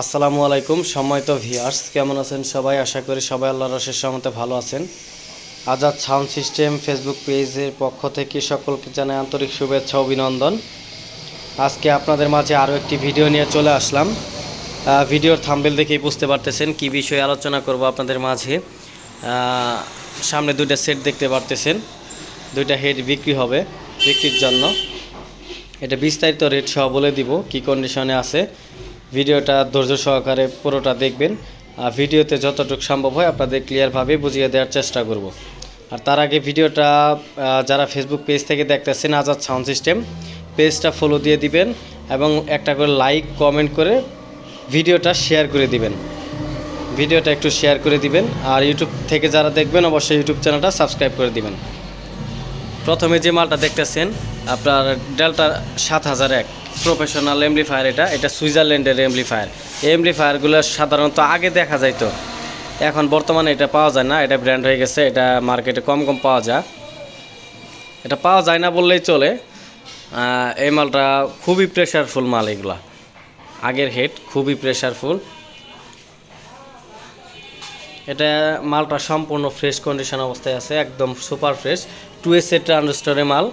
আসসালামু আলাইকুম, সম্মানিত ভিয়ার্স কেমন আছেন সবাই? আশা করি সবাই আল্লাহর রসের সহমতে ভালো আছেন। আজাদ সাউন্ড সিস্টেম ফেসবুক পেজের পক্ষ থেকে সকলকে জানাই আন্তরিক শুভেচ্ছা, অভিনন্দন। আজকে আপনাদের মাঝে আরও একটি ভিডিও নিয়ে চলে আসলাম। ভিডিওর থাম্বেল দেখেই বুঝতে পারতেছেন কি বিষয়ে আলোচনা করব আপনাদের মাঝে। সামনে দুইটা সেট দেখতে পারতেছেন। দুইটা হেড বিক্রি হবে বিক্রির জন্য। এটা বিস্তারিত রেট সহ বলে দিব কি কন্ডিশনে আছে। ভিডিওটা ধৈর্য সহকারে পুরোটা দেখবেন। আর ভিডিওতে যতটুকু সম্ভব হয় আপনাদের ক্লিয়ারভাবে বুঝিয়ে দেওয়ার চেষ্টা করব। আর তার আগে ভিডিওটা যারা ফেসবুক পেজ থেকে দেখতেছেন আজাদ সাউন্ড সিস্টেম পেজটা ফলো দিয়ে দিবেন এবং একটা করে লাইক কমেন্ট করে ভিডিওটা শেয়ার করে দিবেন। ভিডিওটা একটু শেয়ার করে দিবেন। আর ইউটিউব থেকে যারা দেখবেন, অবশ্যই ইউটিউব চ্যানেলটা সাবস্ক্রাইব করে দিবেন। প্রথমে যে মালটা দেখতেছেন, আপনার ডেল্টা সাত হাজার এক। প্রফেশনাল এমপ্লিফায়ার এটা। এটা সুইজারল্যান্ডের এমপ্লিফায়ার এই সাধারণত আগে দেখা যাইতো। এখন বর্তমানে এটা পাওয়া যায় না। এটা ব্র্যান্ড হয়ে গেছে। এটা মার্কেটে কম কম পাওয়া যায়। এটা পাওয়া যায় না বললেই চলে। এই মালটা খুবই প্রেশারফুল মাল এগুলা। আগের হেড খুবই প্রেশারফুল এটা মালটা সম্পূর্ণ ফ্রেশ কন্ডিশন অবস্থায় আছে। একদম super fresh two S set ট্রানজিস্টরের মাল।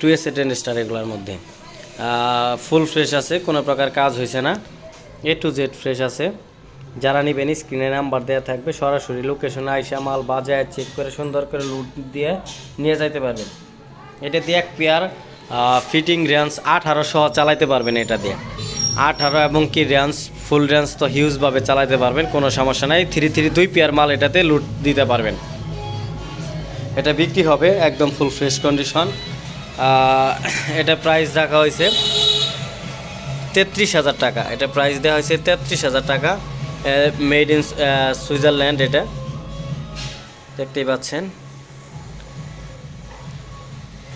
টু এস সেট ট্রানজিস্টার এগুলোর মধ্যে। ফুল ফ্রেশ আছে, কোনো প্রকার কাজ হয়েছে না। এ টু জেড ফ্রেশ আছে। যারা নেবেন স্ক্রিনে নাম্বার দেওয়া থাকবে, সরাসরি লোকেশনে আইসা মাল বাজায় চেক করে, সুন্দর করে লুট দিয়ে নিয়ে যাইতে পারবেন। এটা দিয়ে এক পেয়ার ফিটিং রেঞ্জ সহ চালাইতে পারবেন এটা দিয়ে। আঠারো এবং কি রেঞ্জ ফুল রেঞ্জ তো হিউজভাবে চালাতে পারবেন, কোনো সমস্যা নাই। থ্রি থ্রি দুই পেয়ার মাল এটাতে লুট দিতে পারবেন। এটা বিক্রি হবে একদম ফুল ফ্রেশ কন্ডিশন এটা প্রাইস রাখা হয়েছে তেত্রিশ হাজার টাকা। এটা প্রাইস দেওয়া হয়েছে তেত্রিশ হাজার টাকা। মেড ইন সুইজারল্যান্ড এটা। দেখতেই পাচ্ছেন।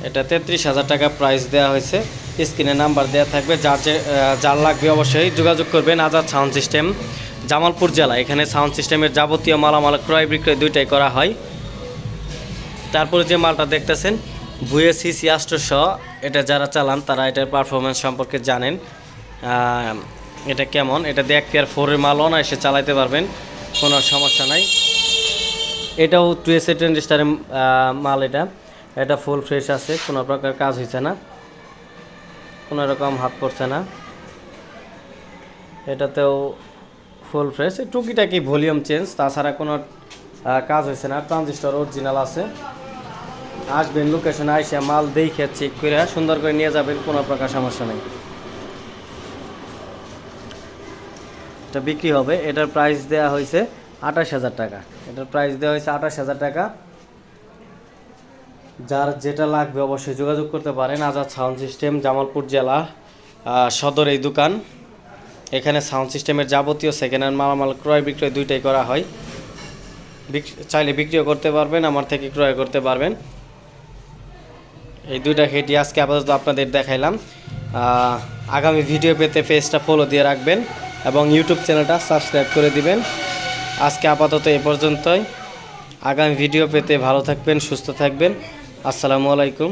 এটা তেত্রিশ হাজার টাকা প্রাইস দেওয়া হয়েছে। স্ক্রিনে নাম্বার দেওয়া থাকবে। যার যে যার লাগবে অবশ্যই যোগাযোগ করবেন আজাদ সাউন্ড সিস্টেম জামালপুর জেলা। এখানে সাউন্ড সিস্টেমের যাবতীয় মালামাল ক্রয় বিক্রয় দুইটাই করা হয়। তারপরে যে মালটা দেখতেছেন ভুয়ে সিসি আষ্টশো এটা যারা চালান তারা এটার পারফরমেন্স সম্পর্কে জানেন। এটা কেমন? এটা দিয়ে এক পেয়ার ফোরের মাল না এসে চালাইতে পারবেন, কোনো সমস্যা নাই। এটাও টু এস ট্রেন্ডিস্টারের মাল এটা। এটা ফুল ফ্রেশ আছে, কোনো প্রকার কাজ হয়েছে না। কোনো রকম হাত পড়ছে না। এটাতেও ফুল ফ্রেশ টুকিটাকি ভলিউম চেঞ্জ তাছাড়া কোনো কাজ হয়েছে না। ট্রানজিস্টর অরিজিনাল আছে। আসবেন লোকেশনে আইসে মাল দেখে চেক করে সুন্দর করে নিয়ে যাবেন, কোনো প্রকার সমস্যা নেই। এটা বিক্রি হবে, এটার প্রাইস দেওয়া হয়েছে আঠাশ হাজার টাকা। এটার প্রাইস দেওয়া হয়েছে আঠাশ হাজার টাকা। যার যেটা লাগবে অবশ্যই যোগাযোগ করতে পারেন আজাদ সাউন্ড সিস্টেম জামালপুর জেলা সদর এই দোকান। এখানে সাউন্ড সিস্টেমের যাবতীয় সেকেন্ড হ্যান্ড মালামাল ক্রয় বিক্রয় দুইটাই করা হয়। চাইলে বিক্রিও করতে পারবেন, আমার থেকে ক্রয় করতে পারবেন। এই দুইটা হেডি আজকে আপাতত আপনাদের দেখাইলাম। আগামী ভিডিও পেতে পেজটা ফলো দিয়ে রাখবেন এবং ইউটিউব চ্যানেলটা সাবস্ক্রাইব করে দিবেন। আজকে আপাতত এ পর্যন্তই। আগামী ভিডিও পেতে ভালো থাকবেন, সুস্থ থাকবেন। আসসালামু আলাইকুম।